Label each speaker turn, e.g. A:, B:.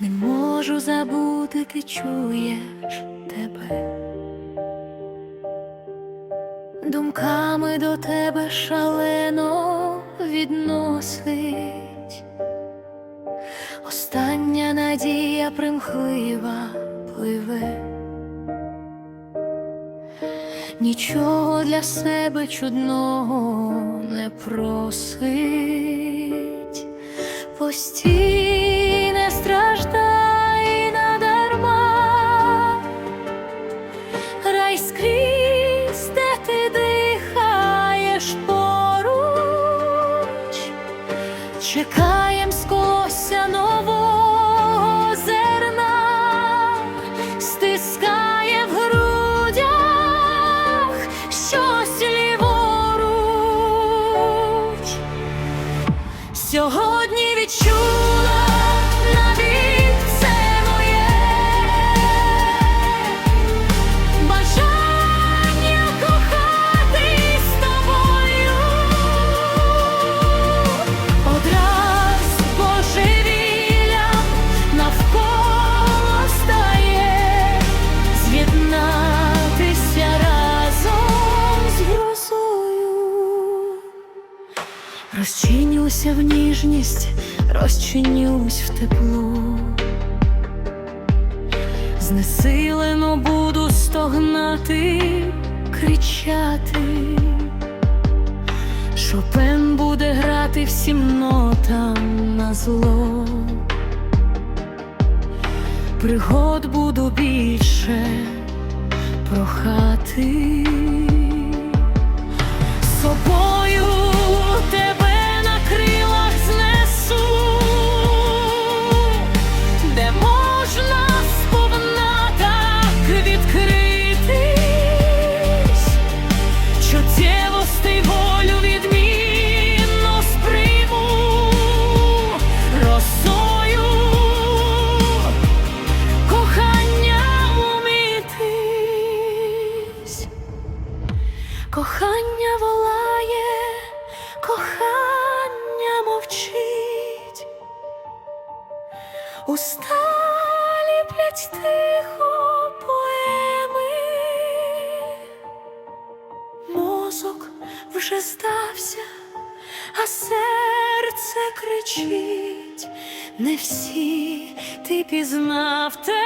A: Не можу забути, ти чуєш тебе. Думками до тебе шалено відносить. Остання надія примхлива пливе. Нічого для себе чудного не просить, постійне чекаєм Розчинюся в ніжність, розчинюсь в тепло. Знесилено буду стогнати, кричати. Шопен буде грати всім нотам на зло. Пригод буду більше прохати собою Кохання волає, кохання мовчить, уста ліплять тихо поеми, мозок вже здався, а серце кричить, не всі ти пізнав. Сьогодні